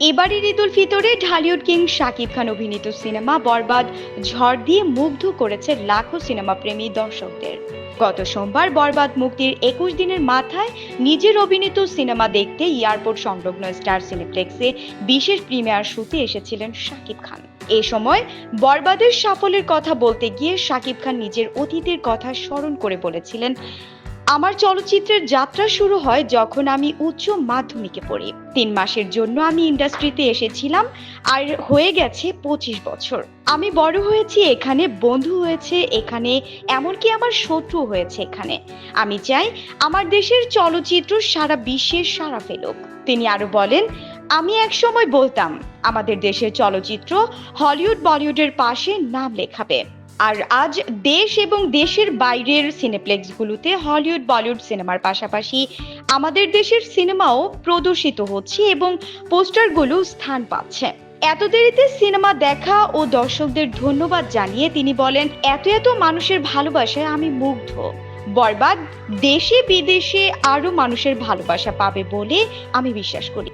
এবারের ঈদ উল ফিতরে ঢালিউড কিং শাকিব খান অভিনীত সিনেমা বরবাদ, ঝড় দিয়ে মুগ্ধ করেছে লাখো সিনেমা প্রেমী দর্শকদের। গত সোমবার বরবাদ মুক্তির একুশ দিনের মাথায় নিজের অভিনীত সিনেমা দেখতে এয়ারপোর্ট সংলগ্ন স্টার সিনেপ্লেক্সে বিশেষ প্রিমিয়ার শুতে এসেছিলেন শাকিব খান। এ সময় বরবাদের সাফল্যের কথা বলতে গিয়ে শাকিব খান নিজের অতীতের কথা স্মরণ করে বলেছিলেন আমার চলচ্চিত্রের যাত্রা শুরু হয় যখন আমি উচ্চ মাধ্যমিকে পড়ি। তিন মাসের জন্য আমি ইন্ডাস্ট্রিতে এসেছিলাম আর হয়ে গেছে পঁচিশ বছর। আমি বড় হয়েছি এখানে, বন্ধু হয়েছে এখানে, এমনকি আমার শত্রু হয়েছে এখানে। আমি চাই আমার দেশের চলচ্চিত্র সারা বিশ্বের সারা ফেলুক। তিনি আরও বলেন, আমি এক সময় বলতাম, আমাদের দেশের চলচ্চিত্র হলিউড বলিউডের পাশে নাম লেখাবে। আর আজ দেশ এবং দেশের বাইরের সিনেপ্লেক্সগুলোতে হলিউড, বলিউড সিনেমার পাশাপাশি আমাদের দেশের সিনেমাও প্রদর্শিত হচ্ছে এবং পোস্টারগুলো স্থান পাচ্ছে। এত দেরিতে সিনেমা দেখা ও দর্শকদের ধন্যবাদ জানিয়ে তিনি বলেন, এত এত মানুষের ভালোবাসায় আমি মুগ্ধ। বরবাদ দেশে বিদেশে আরও মানুষের ভালোবাসা পাবে বলে আমি বিশ্বাস করি।